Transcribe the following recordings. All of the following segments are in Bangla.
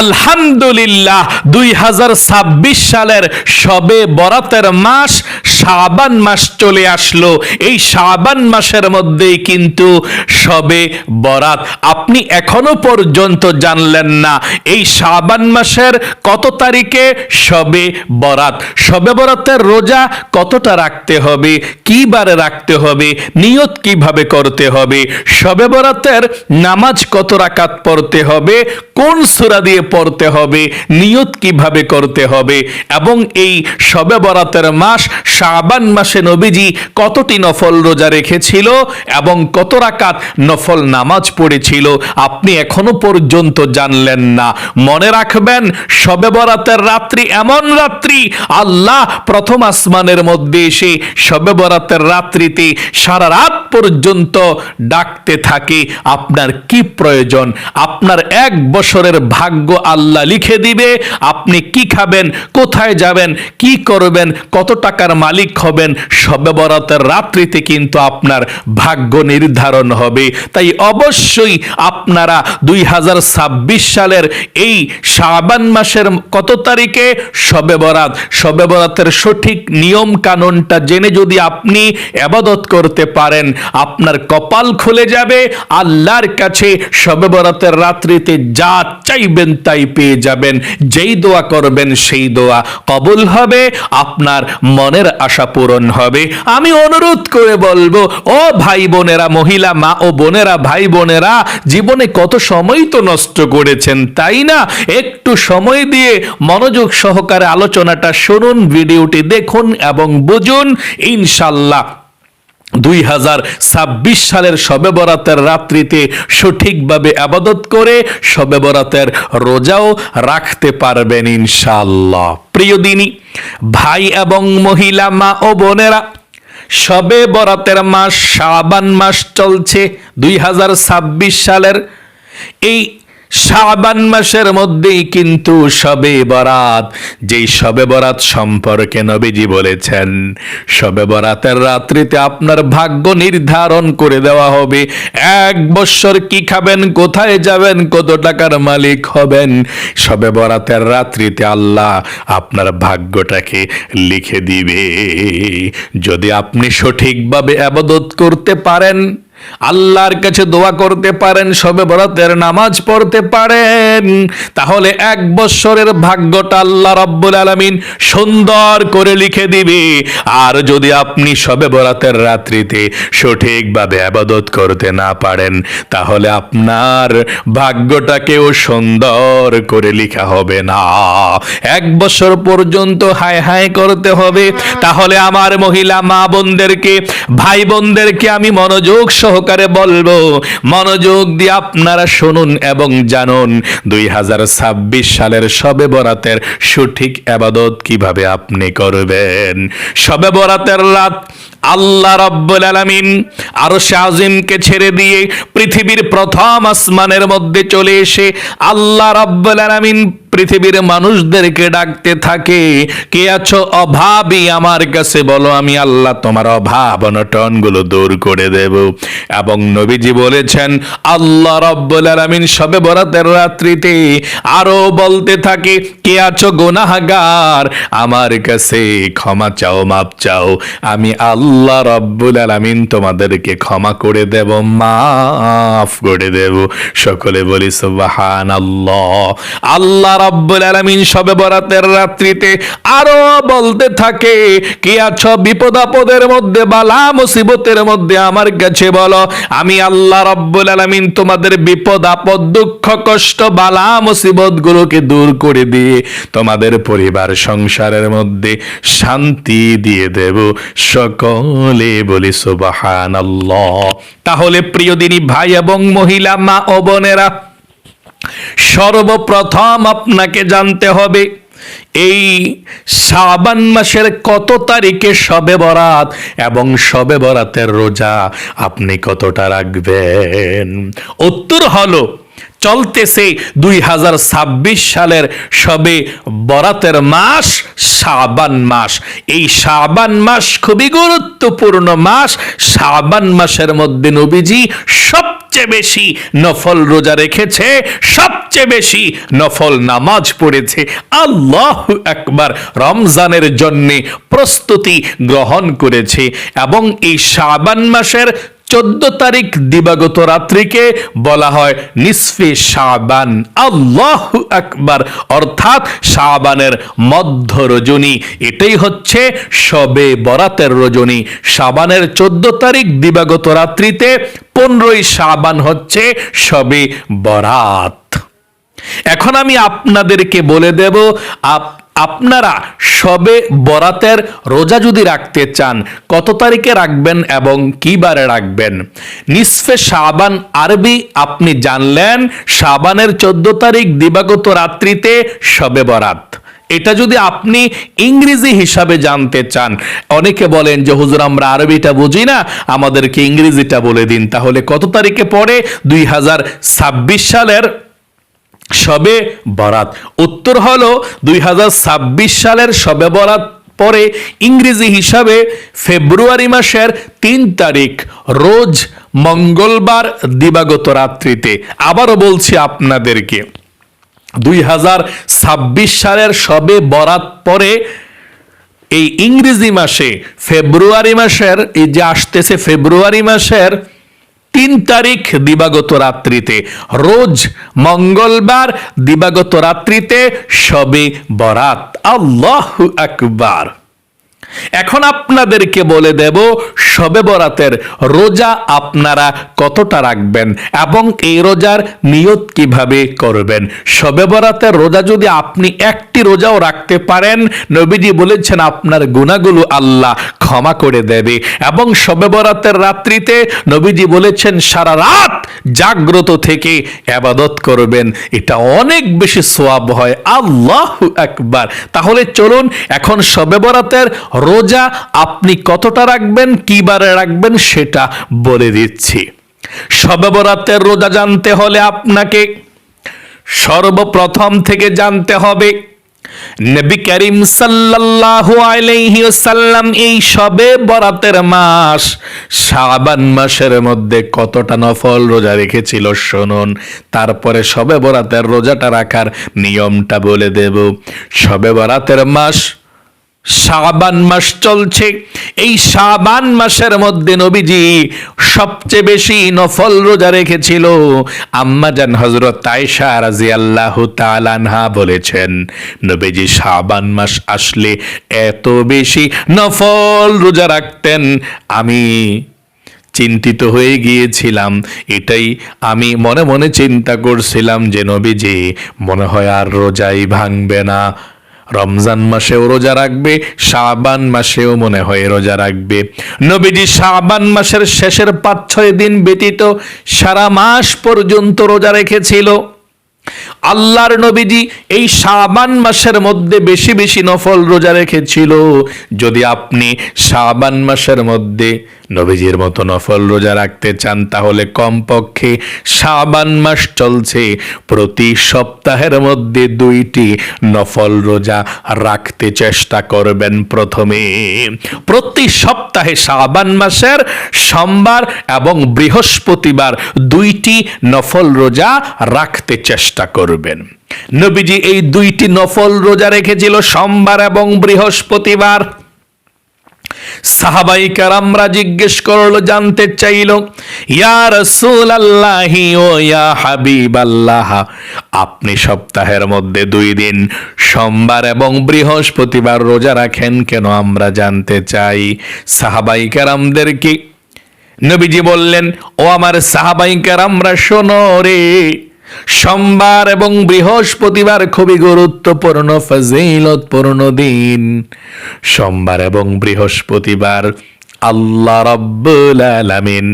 আলহামদুলিল্লাহ দুই হাজার ছাব্বিশ সালের সবে বরাতের মাস শাবান মাস চলে আসলো। এই শাবান মাসের মধ্যেই কিন্তু সবে বরাত। আপনি এখনও পর্যন্ত জানলেন না, এই শাবান মাসের কত তারিখে সবে বরাত? সবে বরাতের রোজা কতটা রাখতে হবে? কি বারে রাখতে হবে? নিয়ত কীভাবে করতে হবে? সবে বরাতের নামাজ কত রাকাত পড়তে হবে? কোন সূরা দিয়ে পড়তে হবে? নিয়ত কীভাবে করতে হবে? এবং এই সবে বরাতের মাস শাবান মাসে নবীজি কতটি নফল রোজা রেখেছিল এবং কত রাকাত নফল নামাজ পড়েছিল আপনি এখনও পর্যন্ত জানলেন না। মনে রাখবেন, সবে বরাতের রাত্রি এমন রাত্রি, আল্লাহ প্রথম আসমানের মধ্যে এসে সবে বরাতের রাত্রিতে সারা রাত পর্যন্ত ডাকতে থাকে। আপনার কি প্রয়োজন? আপনার এক বছরের ভাগ্য আল্লাহ লিখে দিবে। আপনি কি খাবেন? কোথায় যাবেন? কি করবেন? কত টাকার মালিক হবেন। সবে বরাতের রাত্রিতে কিন্তু আপনার ভাগ্য নির্ধারণ হবে। তাই অবশ্যই আপনারা দুই হাজার ছাব্বিশ সালের এই শাবান মাসের কত তারিখে সবে বরাত সবে বরাতের সঠিক নিয়ম কানুনটা জেনে যদি আপনি আবাদত করতে পারেন, আপনার কপাল খুলে যাবে। আল্লাহর কাছে সবে বরাতের রাত্রিতে যা চাইবেন তাই পেয়ে যাবেন। যেই দোয়া করবেন সেই দোয়া কবুল হবে। আপনার মনের আশা পূরণ হবে। আমি অনুরোধ করে বলব, ও ভাই বোনেরা, মহিলা মা ও বোনেরা, ভাই বোনেরা, জীবনে কত সময় তো নষ্ট করেছেন, তাই না? একটু সময় দিয়ে মনোযোগ সহকারে আলোচনাটা শুনুন, ভিডিওটি দেখুন এবং বুঝুন, ইনশাল্লাহ। দুই হাজার ছাব্বিশ সালের শবে বরাতের রাত্রিতে সঠিকভাবে আবাদত করে শবে বরাতের রোজাও রাখতে পারবেন, ইনশাল্লাহ। প্রিয় দিনী, ভাই এবং মহিলা, মা ও বোনেরা, সবে বরাতের মাস, শাবান মাস চলছে দুই হাজার ছাব্বিশ সালের এই শাবান মাসের মধ্যেই কিন্তু সবে বরাত। যেই সবে বরাত সম্পর্কে নবীজি বলেছেন, সবে বরাতের রাত্রিতে আপনার ভাগ্য নির্ধারণ করে দেওয়া হবে। এক বৎসর কি খাবেন, কোথায় যাবেন, কত টাকার মালিক হবেন? সবে বরাতের রাত্রিতে আল্লাহ আপনার ভাগ্যটাকে লিখে দিবে। যদি আপনি সঠিকভাবে আবাদত করতে পারেন আল্লাহর কাছে দোয়া করতে পারেন, সবে বরাতের নামাজ পড়তে পারেন। তাহলে এক বৎসরের ভাগ্যটা আল্লাহ রব্বুল আলমিন সুন্দর করে লিখে দিবে। আর যদি আপনি সবে বরাতের রাত্রিতে সঠিকভাবে আবাদত করতে না পারেন, তাহলে আপনার ভাগ্যটাকেও সুন্দর করে লিখা হবে না। এক বছর পর্যন্ত হায় হায় করতে হবে। তাহলে আমার মহিলা মা বোনদেরকে, ভাই বোনদেরকে আমি মনোযোগ সহকারে বলব, মনোযোগ দিয়ে আপনারা শুনুন এবং জানুন, দুই হাজার ছাব্বিশ সালের সবে বরাতের সঠিক আবাদত কীভাবে আপনি করবেন। সবে বরাতের রাত আল্লাহ রব্বুল আলামিন আরও আজিমকে ছেড়ে দিয়ে পৃথিবীর প্রথম আসমানের মধ্যে চলে এসে আল্লাহ রব্বুল আলামিন পৃথিবীর মানুষদেরকে ডাকতে থাকে, কে আছো অভাবী আমার কাছে বলো, আমি আল্লাহ তোমার অভাব অনটনগুলো দূর করে দেব। এবং নবীজি বলেছেন, আল্লাহ রব্বুল আলামিন সবে বরাতের রাত্রিতে আরও বলতে থাকে, কে আছো গুনাহগার আমার কাছে, ক্ষমা চাও, মাপ চাও, আমি আল্লাহ রব্বুল আলামিন তোমাদেরকে ক্ষমা করে দেব, মাফ করে দেব। সকলে বলি, সুবহানাল্লাহ। আল্লাহ রব্বুল আলামিন সবে বরাতের রাত্রিতে আরও বলতে থাকে, কি আছো বিপদ মধ্যে বালা মুসিবতের মধ্যে আমার কাছে বলো, আমি আল্লাহ রব্বুল তোমাদের বিপদ, আপদ, দুঃখ, কষ্ট বালা মুসিবত গুলোকে দূর করে দিয়ে তোমাদের পরিবার সংসারের মধ্যে শান্তি দিয়ে দেব। সকলে বলি, সুবহানাল্লাহ। তাহলে প্রিয় দিনী ভাই এবং মহিলা, মা ও বোনেরা সর্বপ্রথম আপনাকে জানতে হবে, এই শাবান মাসের কত তারিখে সবে বরাত এবং সবে বরাতের রোজা আপনি কতটা রাখবেন? উত্তর হলো, চলতেছে দুই হাজার ছাব্বিশ সালের সবে বরাতের মাস শাবান মাস। এই শাবান মাস খুবই গুরুত্বপূর্ণ মাস। শাবান মাসের মধ্যে নবীজি সব সবচেয়ে বেশি নফল রোজা রেখেছে, সবচেয়ে বেশি নফল নামাজ পড়েছে। আল্লাহ একবার রমজানের জন্যে প্রস্তুতি গ্রহণ করেছে এবং এই শাবান মাসের চোদ্দ তারিখ দিবাগত রাত্রিকে বলা হয় নিসফে শাবান। আল্লাহ আকবার। অর্থাৎ শাবানের মধ্য রজনী। এটাই হচ্ছে সবে বরাতের রজনী। শাবানের চোদ্দ তারিখ দিবাগত রাত্রিতে পনেরোই শাবান হচ্ছে সবে বরাত। এখন আমি আপনাদেরকে বলে দেব, আপ- আপনারা সবে বরাতের রোজা যদি রাখতে চান, কত তারিখে রাখবেন এবং কি বারে রাখবেন? নিসফে শাবান আরবি আপনি জানলেন, শাবানের চোদ্দ তারিখ দিবাগত রাত্রিতে সবে বরাত। এটা যদি আপনি ইংরেজি হিসাবে জানতে চান, অনেকে বলেন যে, হুজুর, আমরা আরবিটা বুঝি না, আমাদেরকে ইংরেজিটা বলে দিন। তাহলে কত তারিখে পরে দুই হাজার ছাব্বিশ সালের সবে বরাত। উত্তর হলো দুই সালের সবে বরাত পরে ইংরেজি হিসাবে ফেব্রুয়ারি মাসের তিন তারিখ, রোজ মঙ্গলবার দিবাগত রাত্রিতে। আবারও বলছি আপনাদেরকে, দুই হাজার ছাব্বিশ সালের সবে বরাত পরে এই ইংরেজি মাসে, ফেব্রুয়ারি মাসের, এই যে আসতেছে ফেব্রুয়ারি মাসের তিন তারিখ দিবাগত রাত্রিতে, রোজ মঙ্গলবার দিবাগত রাত্রিতে সবে বরাত। আল্লাহ আকবার। এখন আপনাদেরকে বলে দেব, সবে বরাতের রোজা আপনারা কতটা রাখবেন এবং এই রোজার নিয়ত কীভাবে করবেন? সবে বরাতের রোজা যদি আপনি একটি রোজাও রাখতে পারেন, নবীজি বলেছেন, আপনার গুণাগুলো আল্লাহ ক্ষমা করে দেবে। এবং সবে বরাতের রাত্রিতে নবীজি বলেছেন, সারা রাত জাগ্রত থেকে আবাদত করবেন। এটা অনেক বেশি সোয়াব হয়। আল্লাহ একবার তাহলে চলুন, এখন সবে বরাতের রোজা আপনি কতটা রাখবেন, কি বারে রাখবেন সেটা বলে দিচ্ছি। সবে বরাতের রোজা জানতে হলে আপনাকে সর্বপ্রথম থেকে জানতে হবে নবী করিম সাল্লাল্লাহু আলাইহি ওয়াসাল্লাম এই সবে বরাতের মাস, শাবান মাসের মধ্যে কতটা নফল রোজা রেখেছিল শুনুন। তারপরে সবে বরাতের রোজাটা রাখার নিয়মটা বলে দেব। সবে বরাতের মাস শাবান মাস চলছে। এই শাবান মাসের মধ্যে নবীজি সবচেয়ে বেশি নফল রোজা রেখেছিল। আম্মাজান হজরত আয়েশা রাদিয়াল্লাহু তাআলা আনহা বলেছেন, নবীজি শাবান মাস আসলে এত বেশি নফল রোজা রাখতেন। আমি চিন্তিত হয়ে গিয়েছিলাম। এটাই আমি মনে মনে চিন্তা করছিলাম যে নবীজি, মনে হয় আর রোজাই ভাঙবে না। রমজান মাসেও রোজা রাখবে, শাবান মাসেও মনে হয় রোজা রাখবে। নবীজি শাবান মাসের শেষের পাঁচ ছয় দিন ব্যতীত সারা মাস পর্যন্ত রোজা রেখেছিল। আল্লাহর নবীজি এই শাবান মাসের মধ্যে বেশি বেশি নফল রোজা রেখেছিল। যদি আপনি শাবান মাসের মধ্যে নবীজির মতো নফল রোজা রাখতে চান, তাহলে কমপক্ষে শাবান মাস চলছে। প্রতি সপ্তাহের মধ্যে দুইটি নফল রোজা রাখতে চেষ্টা করবেন প্রথমে। প্রতি সপ্তাহে শাবান মাসের সোমবার এবং বৃহস্পতিবার দুইটি নফল রোজা রাখতে চেষ্টা করবেন নবীজি এই দুইটি নফল রোজা রেখেছিল সোমবার এবং বৃহস্পতিবার। সাহাবাই কারামরা জিজ্ঞেস করল, জানতে চাইল, ইয়া রসুল আল্লাহি ও ইয়া হাবিব আল্লাহ আপনি সপ্তাহের মধ্যে দুই দিন সোমবার এবং বৃহস্পতিবার রোজা রাখেন কেন আমরা জানতে চাই? সাহাবাই কারামদেরকে নবীজি বললেন, ও আমার সাহাবাই কারামরা, শোনো রে সোমবার এবং বৃহস্পতিবার খুবই গুরুত্বপূর্ণ ফজিলতপূর্ণ দিন। সোমবার এবং বৃহস্পতিবার আল্লাহ রব্বুল আলামিন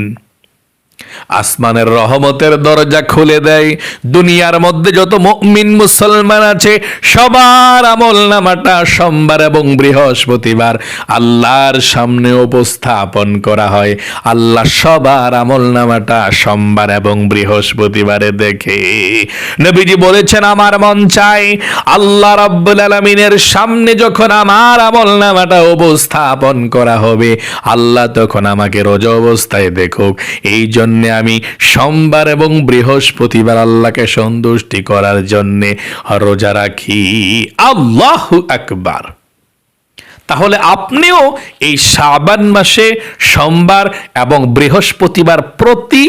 আসমানের রহমতের দরজা খুলে দেয়। দুনিয়ার মধ্যে যত মুমিন মুসলমান আছে, সবার আমল নামাটা সোমবার এবং বৃহস্পতিবার আল্লাহর সামনে উপস্থাপন করা হয়। আল্লাহ সবার আমল নামাটা সোমবার এবং বৃহস্পতিবারে দেখে। নবীজি বলেছেন, আমার মন চাই আল্লাহ রাব্বুল আলামিনের সামনে যখন আমার আমল নামাটা উপস্থাপন করা হবে, আল্লাহ তখন আমাকে রোজা অবস্থায় দেখুক। এই জন্য জন্য আমি সোমবার এবং বৃহস্পতিবার আল্লাহকে সন্তুষ্টি করার জন্য রোজা রাখি। আল্লাহ আকবার। তাহলে আপনিও এই শাবান মাসে সোমবার এবং বৃহস্পতিবার প্রতি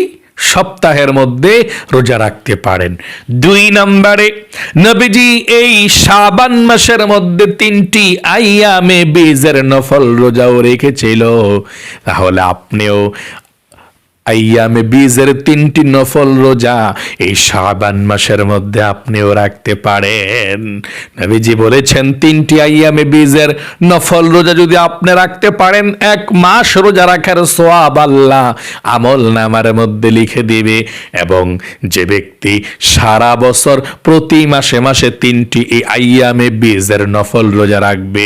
সপ্তাহের মধ্যে রোজা রাখতে পারেন। দুই নম্বরে, নবীজি এই শাবান মাসের মধ্যে তিনটি আইয়ামে বীজের নফল রোজাও রেখেছিল। তাহলে আপনিও আইয়ামে বীজের তিনটি নফল রোজা এই শাবান মাসের মধ্যে আপনিও রাখতে পারেন। নবীজি বলেছেন, তিনটি আইয়ামে বীজের নফল রোজা যদি আপনি রাখতে পারেন, এক মাস রোজা রাখার সোয়াব আল্লাহ আমল নামার মধ্যে লিখে দিবে এবং যে ব্যক্তি সারা বছর প্রতি মাসে মাসে তিনটি এই আইয়ামে বীজের নফল রোজা রাখবে,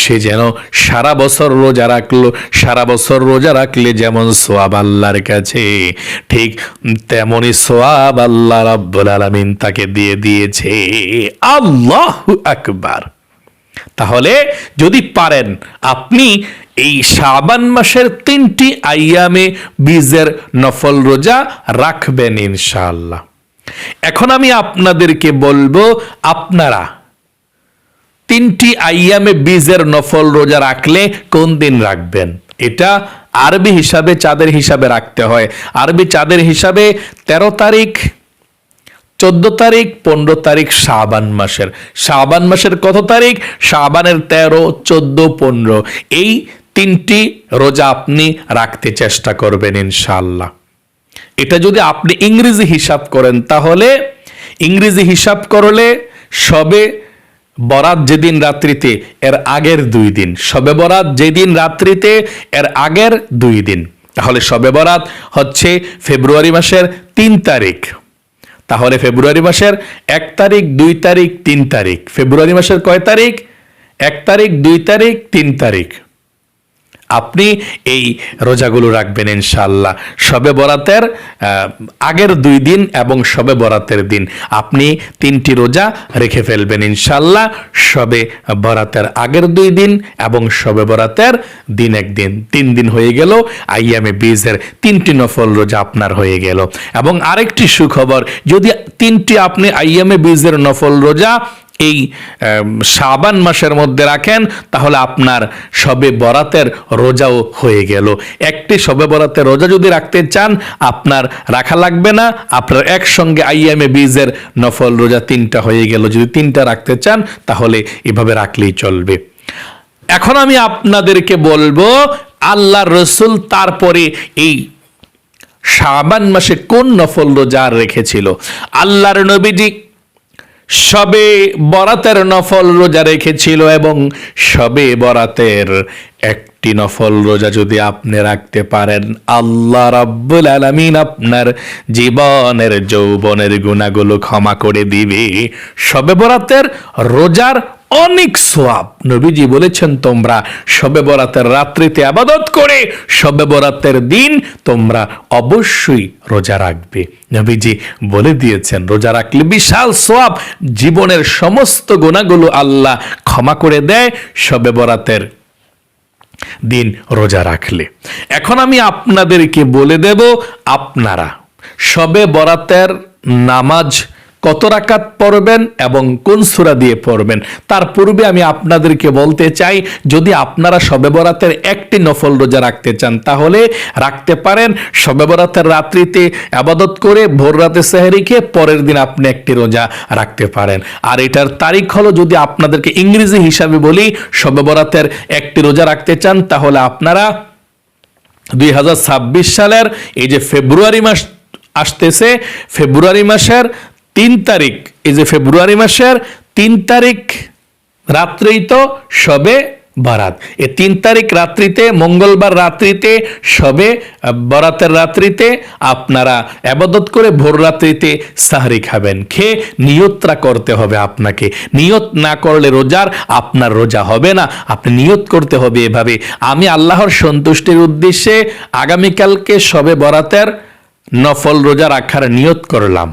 সে যেন সারা বছর রোজা রাখল, সারা বছর রোজা রাখলে যেমন সোয়াব আল্লাহর কাছে ঠিক তেমনই সোয়াব আল্লাহ রাব্বুল আলামিন তাকে দিয়ে দিয়েছে। আল্লাহু আকবার। তাহলে যদি পারেন, আপনি এই শাবান মাসের তিনটি আইয়ামে বীজের নফল রোজা রাখবেন ইনশাআল্লাহ। এখন আমি আপনাদেরকে বলব, আপনারা তিনটি আইয়ামে বীজের নফল রোজা রাখলে কোন দিন রাখবেন? এটা আরবি হিসাবে চাঁদের হিসাবে রাখতে হয়। আরবি চাঁদের হিসাবে ১৩ তারিখ, চোদ্দ তারিখ, পনেরো তারিখ, শাবান মাসের। শাবান মাসের কত তারিখ? শাবানের তেরো, চোদ্দ, পনেরো। এই তিনটি রোজা আপনি রাখতে চেষ্টা করবেন ইনশাল্লাহ এটা যদি আপনি ইংরেজি হিসাব করেন, তাহলে ইংরেজি হিসাব করলে সবে বরাত যেদিন রাত্রিতে, এর আগের দুই দিন। সবে বরাত যেদিন রাত্রিতে, এর আগের দুই দিন। তাহলে সবে বরাত হচ্ছে ফেব্রুয়ারি মাসের তিন তারিখ। তাহলে ফেব্রুয়ারি মাসের এক তারিখ, দুই তারিখ, তিন তারিখ। ফেব্রুয়ারি মাসের কয় তারিখ? এক তারিখ, দুই তারিখ, তিন তারিখ। আপনি এই রোজাগুলো রাখবেন ইনশাল্লাহ শবে বরাতের আগের দুই দিন এবং শবে বরাতের দিন আপনি তিনটি রোজা রেখে ফেলবেন ইনশাল্লাহ শবে বরাতের আগের দুই দিন এবং শবে বরাতের দিন একদিন। তিন দিন হয়ে গেল, আইয়ামে বীজের তিনটি নফল রোজা আপনার হয়ে গেল। এবং আরেকটি সুখবর, যদি তিনটি আপনি আইয়ামে বীজের নফল রোজা এই শাবান মাসের মধ্যে রাখেন, তাহলে আপনার সবে বরাতের রোজাও হয়ে গেল। একটি সবে বরাতের রোজা যদি রাখতে চান, আপনার রাখা লাগবে না। আপনার একসঙ্গে আইএমএ বীজের নফল রোজা তিনটা হয়ে গেল। যদি তিনটা রাখতে চান, তাহলে এভাবে রাখলেই চলবে। এখন আমি আপনাদেরকে বলব আল্লাহ রসুল তারপরে এই শাবান মাসে কোন নফল রোজা রেখেছিল? আল্লাহর নবীজি সবে বরাতের নফল রোজা রেখেছিল এবং সবে বরাতের একটি নফল রোজা যদি আপনি রাখতে পারেন, আল্লাহ রাব্বুল আলামিন আপনার জীবনের যৌবনের গুণাগুলো ক্ষমা করে দিবে। সবে বরাতের রোজার অনেক সোয়াব। নবীজি বলেছেন, তোমরা সবে বরাতের রাত্রিতে আবাদত করে, সবে বরাতের দিন তোমরা অবশ্যই রোজা রাখবে। নবীজি বলে দিয়েছেন, রোজা রাখলে বিশাল সোয়াব। জীবনের সমস্ত গুণাগুলো আল্লাহ ক্ষমা করে দেয় সবে বরাতের দিন রোজা রাখলে। এখন আমি আপনাদেরকে বলে দেব, আপনারা সবে বরাতের নামাজ কত রাকাত পড়বেন এবং কোন সূরা দিয়ে পড়বেন? তার পূর্বে আমি আপনাদেরকে বলতে চাই, যদি আপনারা সবে বরাতের একটি নফল রোজা রাখতে চান, তাহলে রাখতে পারেন সবে বরাতের রাত্রিতে আবাদত করে ভোর রাতে সেহরিকে পরের দিন আপনি একটি রোজা রাখতে পারেন। আর এটার তারিখ হলো যদি আপনাদেরকে ইংরেজি হিসাবে বলি সবে বরাতের একটি রোজা রাখতে চান, তাহলে আপনারা দুই হাজার ছাব্বিশ সালের এই যে ফেব্রুয়ারি মাস আসতেছে, ফেব্রুয়ারি মাসের তিন তারিখ, এই যে ফেব্রুয়ারি মাসের তিন তারিখ রাত্রেই তো সবে বারাত। এই তিন তারিখ রাত্রিতে, মঙ্গলবার রাত্রিতে সবে বরাতের রাত্রিতে আপনারা আবাদত করে ভোর রাত্রিতে সাহরি খাবেন। খেয়ে নিয়তটা করতে হবে আপনাকে। নিয়ত না করলে রোজার আপনার রোজা হবে না। আপনি নিয়ত করতে হবে এভাবে। আমি আল্লাহর সন্তুষ্টির উদ্দেশ্যে আগামীকালকে সবে বরাতের নফল রোজা রাখার নিয়ত করলাম।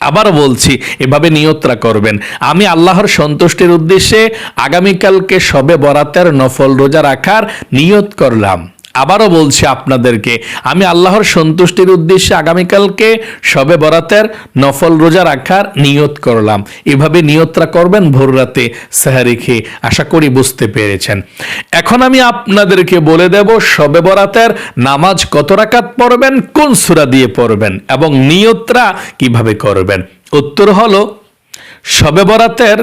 আবার বলছি, এভাবে নিয়ত্রা করবেন। আমি আল্লাহর সন্তুষ্টির উদ্দেশ্যে আগামীকালকে সবে বরাতের নফল রোজা রাখার নিয়ত করলাম। আবারও বলছি আপনাদেরকে, আমি আল্লাহর সন্তুষ্টির উদ্দেশ্যে আগামীকালকে সবে বরাতের নফল রোজা রাখার নিয়ত করলাম। এভাবে নিয়তরা করবেন ভোর রাতে সাহারি খেয়ে। আশা করি বুঝতে পেরেছেন। এখন আমি আপনাদেরকে বলে দেব, সবে বরাতের নামাজ কত রাকাত পড়বেন, কোন সূরা দিয়ে পড়বেন এবং নিয়তরা কীভাবে করবেন। উত্তর হলো, সবে বরাতের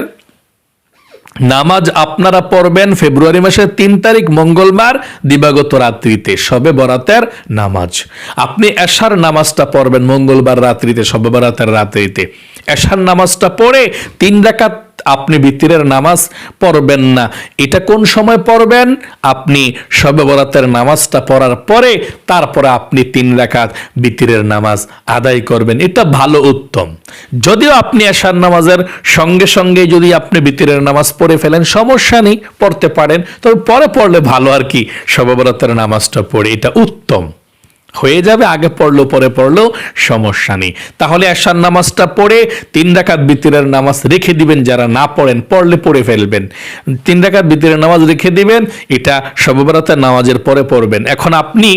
নামাজ আপনারা পড়বেন ফেব্রুয়ারি মাসের তিন তারিখ, মঙ্গলবার, দিবাগত রাত্রিতে সবে বরাতের নামাজ। আপনি এশার নামাজটা পড়বেন মঙ্গলবার রাত্রিতে সবে বরাতের রাত্রিতে। এশার নামাজটা পড়ে তিন রাকাত আপনি ভিতরের নামাজ পড়বেন না। এটা কোন সময় পড়বেন? আপনি সবে বরাতের নামাজটা পড়ার পরে তারপরে আপনি তিন রাকাত ভিতরের নামাজ আদায় করবেন। এটা ভালো উত্তম। যদিও আপনি এশার নামাজের সঙ্গে সঙ্গে যদি আপনি ভিতরের নামাজ পড়ে ফেলেন, সমস্যা নেই, পড়তে পারেন। তবে পরে পড়লে ভালো আর কি সবে বরাতের নামাজটা পড়ে। এটা উত্তম। হয়ে যাবে, আগে পড়ল, পরে পড়লেও সমস্যা নেই। তাহলে আশার নামাজটা পড়ে তিন রাকাত বিতিরের নামাজ রেখে দিবেন, যারা না পড়েন, পড়লে পড়ে ফেলবেন। তিন রাকাত বিতিরের নামাজ রেখে দিবেন, এটা সববরাতের নামাজের পরে পড়বেন। এখন আপনি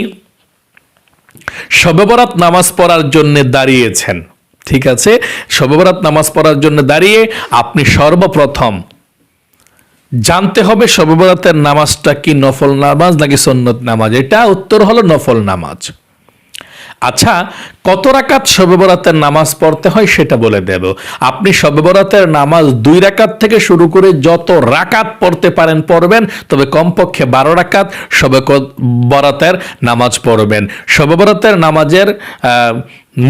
সবেবরাত নামাজ পড়ার জন্য দাঁড়িয়েছেন, ঠিক আছে? সবেবরাত নামাজ পড়ার জন্য দাঁড়িয়ে আপনি সর্বপ্রথম জানতে হবে সবেবরাতের নামাজটা কি নফল নামাজ নাকি সন্নত নামাজ? এটা উত্তর হলো নফল নামাজ। আচ্ছা কত রাকাত শবে বরাতের নামাজ পড়তে হয় সেটা বলে দেব। আপনি শবে বরাতের নামাজ দুই রাকাত থেকে শুরু করে যত রাকাত পড়তে পারেন পড়বেন, তবে কমপক্ষে বারো রাকাত শবে বরাতের নামাজ পড়বেন। শবে বরাতের নামাজের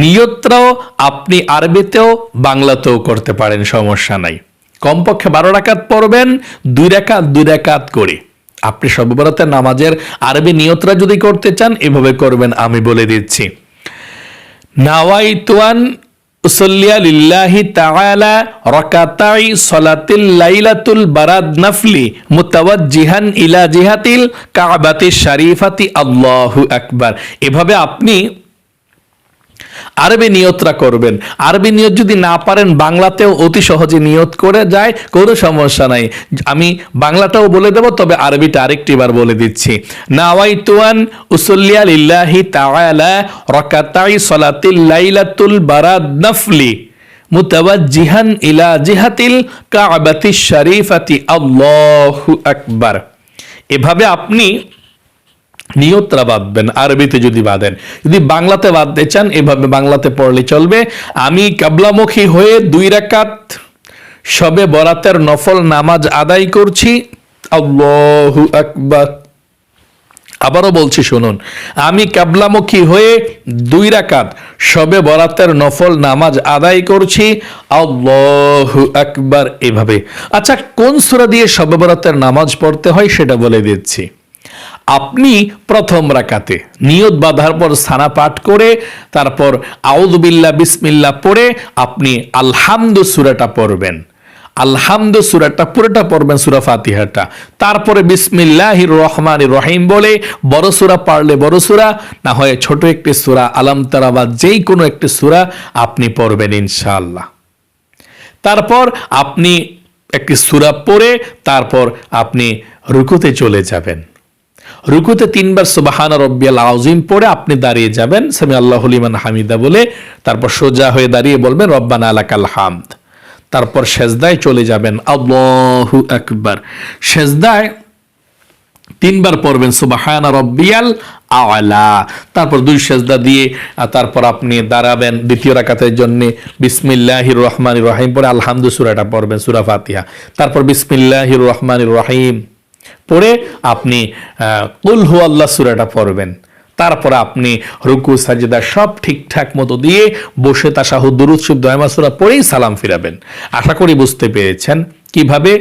নিয়তটাও আপনি আরবিতেও বাংলাতেও করতে পারেন, সমস্যা নাই। কমপক্ষে বারো রাকাত পড়বেন, দুই রাকাত দুই রাকাত করে। আপনি সর্বভারতের নামাজের আরবি নিয়তরা যদি করতে চান, এভাবে করবেন, আমি বলে দিচ্ছি। নাওয়াইতুয়ান উসল্লিয়া লিল্লাহি তাআলা রাকাতাই সলাতিল লাইলাতুল বারাদ নাফলি মুতাওয়াজ্জিহান ইলা জিহাতিল কাবাতি শরীফাতি। আল্লাহু আকবার। এভাবে আপনি আরবি নিয়তরা করবেন। আরবি নিয়ত যদি না পারেন, বাংলাতেও অতি সহজে নিয়ত করে যায়, কোনো সমস্যা নাই। আমি বাংলাটাও বলে দেব, তবে আরবিটা আরেকটি বার বলে দিচ্ছি। লাইলাতুল নাফলি মুতাওয়াজ্জিহান ইলা জিহাতিল কাবাতি শরীফাতি। আল্লাহু আকবার। এভাবে আপনি নিয়তরা বাঁধবেন আরবিতে যদি বাঁধেন যদি বাংলাতে বাঁধতে চান, এভাবে বাংলাতে পড়লে চলবে। আমি কাবলামুখী হয়ে দুই রাকাত সবে বরাতের নফল নামাজ আদায় করছি। আকবার। আবারও বলছি, শুনুন। আমি কাবলামুখী হয়ে দুই রাকাত সবে বরাতের নফল নামাজ আদায় করছি। আল্লাহু আকবার। এভাবে। আচ্ছা কোন সূরা দিয়ে সবে বরাতের নামাজ পড়তে হয় সেটা বলে দিচ্ছি। আপনি প্রথম রাকাতে নিয়ত বাঁধার পর সানা পাঠ করে, তারপর আউদুবিল্লা বিসমিল্লা পড়ে আপনি আলহামদু সুরাটা পড়বেন। আলহামদু সুরাটা পুরোটা পড়বেন সুরা ফাতিহাটা। তারপরে বিসমিল্লাহির রহমান রহিম বলে বড় সুরা পারলে বড় সুরা, না হয় ছোট একটি সুরা, আলাম তারা বা যেই কোনো একটি সুরা আপনি পড়বেন ইনশাআল্লাহ। তারপর আপনি একটি সুরা পড়ে, তারপর আপনি রুকুতে চলে যাবেন। রুকুতে তিনবার সুবাহানা রব্বিয়াল আউজিম পড়ে আপনি দাঁড়িয়ে যাবেন। সামি আল্লাহ লিমান হামিদা বলে, তারপর সোজা হয়ে দাঁড়িয়ে বলবেন, রব্বানা আলাকাল হামদ। তারপর সেজদায় চলে যাবেন, আল্লাহু আকবার। সেজদায় তিনবার পড়বেন, সুবাহানা রব্বিয়াল আলা। তারপর দুই সেজদা দিয়ে তারপর আপনি দাঁড়াবেন, দ্বিতীয় রাকাতের জন্য, বিসমিল্লাহির রহমান রহিম পরে আলহামদু সুরাটা পড়বেন, সুরা ফাতিহা। তারপর, বিসমিল্লাহির রহমান রহিম। পড়ে আপনি আহ, কুল হু আল্লাহ সুরাটা পড়বেন। তারপরে আপনি রুকু সাজেদা সব ঠিকঠাক মতো দিয়ে বসে তাসাহ দুরুদ শুভ দয়মা সুরা পড়েই সালাম ফিরাবেন। আশা করি বুঝতে পেরেছেন কীভাবে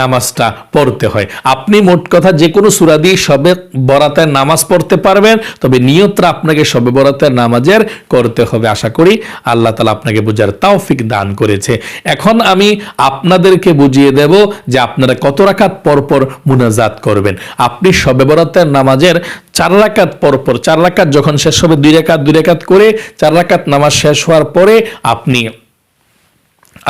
নামাজটা পড়তে হয়। আপনি মোট কথা যে কোনো সুরা দিয়ে সবে বরাতের নামাজ পড়তে পারবেন, তবে নিয়তটা আপনাকে সবে বরাতের নামাজের করতে হবে। আশা করি আল্লাহ তালা আপনাকে বোঝার তাওফিক দান করেছে। এখন আমি আপনাদেরকে বুঝিয়ে দেব যে আপনারা কত রাকাত পরপর মুনাজাত করবেন। আপনি সবে বরাতের নামাজের চার রাকাত পরপর, চার রাকাত যখন শেষ হবে, দুই রাকাত দুই রাকাত করে চার রাকাত নামাজ শেষ হওয়ার পরে আপনি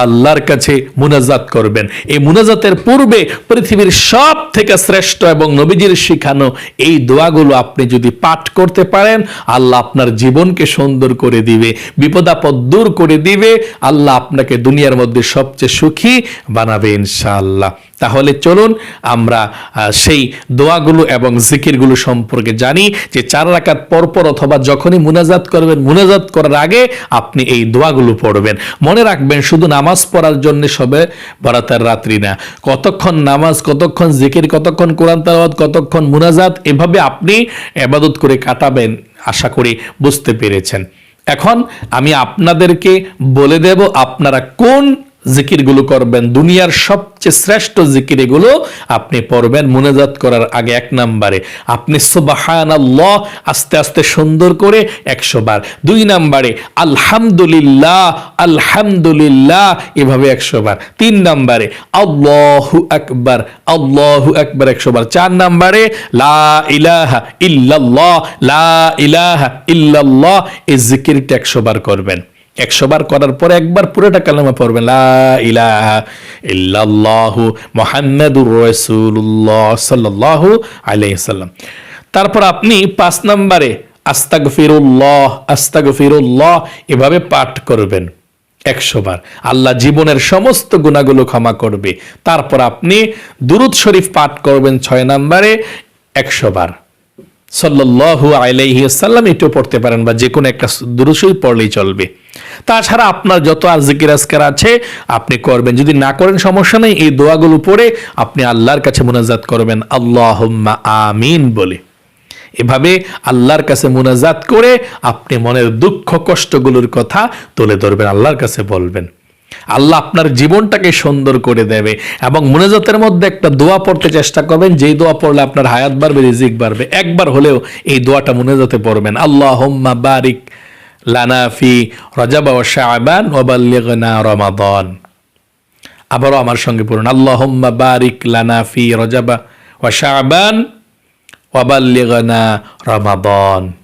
আল্লাহর কাছে মুনাজাত করবেন। এই মুনাজাতের পূর্বে পৃথিবীর সব থেকে শ্রেষ্ঠ এবং নবীজির শিখানো এই দোয়াগুলো আপনি যদি পাঠ করতে পারেন, আল্লাহ আপনার জীবনকে সুন্দর করে দিবে বিপদাপদ দূর করে দিবে, আল্লাহ আপনাকে দুনিয়ার মধ্যে সবচেয়ে সুখী বানাবে ইনশাআল্লাহ। তাহলে চলুন আমরা সেই দোয়াগুলো এবং জিকিরগুলো সম্পর্কে জানি যে চার রাকাত পরপর অথবা যখনই মুনাজাত করবেন, মুনাজাত করার আগে আপনি এই দোয়াগুলো পড়বেন। মনে রাখবেন, শুধু নামাজ পড়ার জন্য সবে বরাতের রাত্রি না। কতক্ষণ নামাজ, কতক্ষণ জিকির, কতক্ষণ কোরআন তালাবাদ কতক্ষণ মুনাজাত, এভাবে আপনি এবাদত করে কাটাবেন আশা করি বুঝতে পেরেছেন। এখন আমি আপনাদেরকে বলে দেব আপনারা কোন জিকিরগুলো করবেন। দুনিয়ার সবচেয়ে শ্রেষ্ঠ জিকির এগুলো আপনি পড়বেন মুনাজাত করার আগে এক নাম্বারে। আপনি সুবহানাল্লাহ আস্তে আস্তে সুন্দর করে একশো বার। দুই নাম্বারে, আলহামদুলিল্লাহ আলহামদুলিল্লাহ, এভাবে একশো বার। তিন নাম্বারে, আল্লাহু আকবার আল্লাহু আকবার একশো বার। চার নাম্বারে, লা ইলাহা ইল্লাল্লাহ, লা ইলাহা এই জিকিরটা একশো বার করবেন। একশো বার করার পরে একবার পুরোটা কালামা পড়বেন সাল্লাম। তারপর আপনি পাঁচ নম্বরে, আস্তাগফিরুল্লাহ আস্তাগফিরুল্লাহ এভাবে পাঠ করবেন একশো বার। আল্লাহ জীবনের সমস্ত গুণাগুলো ক্ষমা করবে। তারপর আপনি দুরুদ শরীফ পাঠ করবেন ছয় নম্বরে, একশো বার। সাল্লাল্লাহু আলাইহি সাল্লাম এটাও পড়তে পারেন বা যে কোনো একটা দুরুসই পড়লেই চলবে। তাছাড়া আপনার যত আর জিকির আজকার আছে, আপনি করবেন। যদি না করেন সমস্যা নেই, এই দোয়াগুলো পড়ে আপনি আল্লাহর কাছে মুনাজাত করবেন। আল্লাহুম্মা আমিন বলে। এভাবে আল্লাহর কাছে মুনাজাত করে আপনি মনের দুঃখ কষ্টগুলোর কথা তুলে ধরবেন, আল্লাহর কাছে বলবেন। আল্লাহ আপনার জীবনটাকে সুন্দর করে দেবে এবং মুনাজাতের মধ্যে একটা দোয়া পড়তে চেষ্টা করবেন, যেই দোয়া পড়লে আপনার হায়াত বাড়বে, রিজিক বাড়বে। একবার হলেও এই দোয়াটা মুনাজাতে পড়বেন। আল্লাহ বারিক লানাফি রজাবা ও শাহবান ওবাল্লিগনা রমাদন। আবারও আমার সঙ্গে পড়ুন। আল্লাহ বারিক লানাফি রজাবা ও শাহবান ওয়াবাল্লিগনা রমাদন।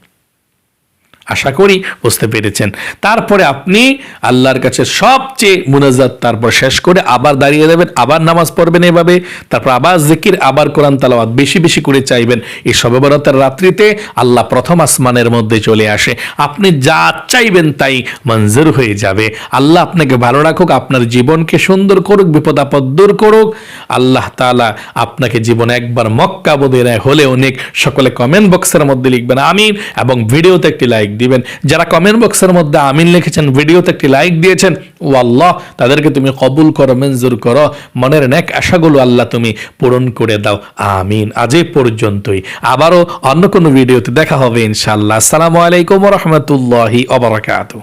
আশা করি বুঝতে পেরেছেন। তারপরে আপনি আল্লাহর কাছে সবচেয়ে মুনাজাত, তারপর শেষ করে আবার দাঁড়িয়ে যাবেন, আবার নামাজ পড়বেন এভাবে, তারপর আবার জিকির, আবার কোরআন তালাওয়াত বেশি বেশি করে চাইবেন। এই সবে বরাতের রাত্রিতে আল্লাহ প্রথম আসমানের মধ্যে চলে আসে। আপনি যা চাইবেন তাই মঞ্জুর হয়ে যাবে। আল্লাহ আপনাকে ভালো রাখুক, আপনার জীবনকে সুন্দর করুক, বিপদ আপদ দূর করুক। আল্লাহ তাআলা আপনাকে জীবনে একবার মক্কা বোধের হলে অনেক, সকলে কমেন্ট বক্সের মধ্যে লিখবেন, আমিন। এবং ভিডিওতে একটি লাইক দিবেন। যারা কমেন্ট বক্সের মধ্যে আমিন লিখেছেন, ভিডিওতে একটি লাইক দিয়েছেন ও আল্লাহ তাদেরকে তুমি কবুল করো, মঞ্জুর করো। মনের নেক আশাগুলো আল্লাহ তুমি পূরণ করে দাও। আমিন। আজ পর্যন্তই। আবারও অন্য কোনো ভিডিওতে দেখা হবে ইনশাল্লাহ আসসালামু আলাইকুম রহমতুল্লাহি অবরাকাতু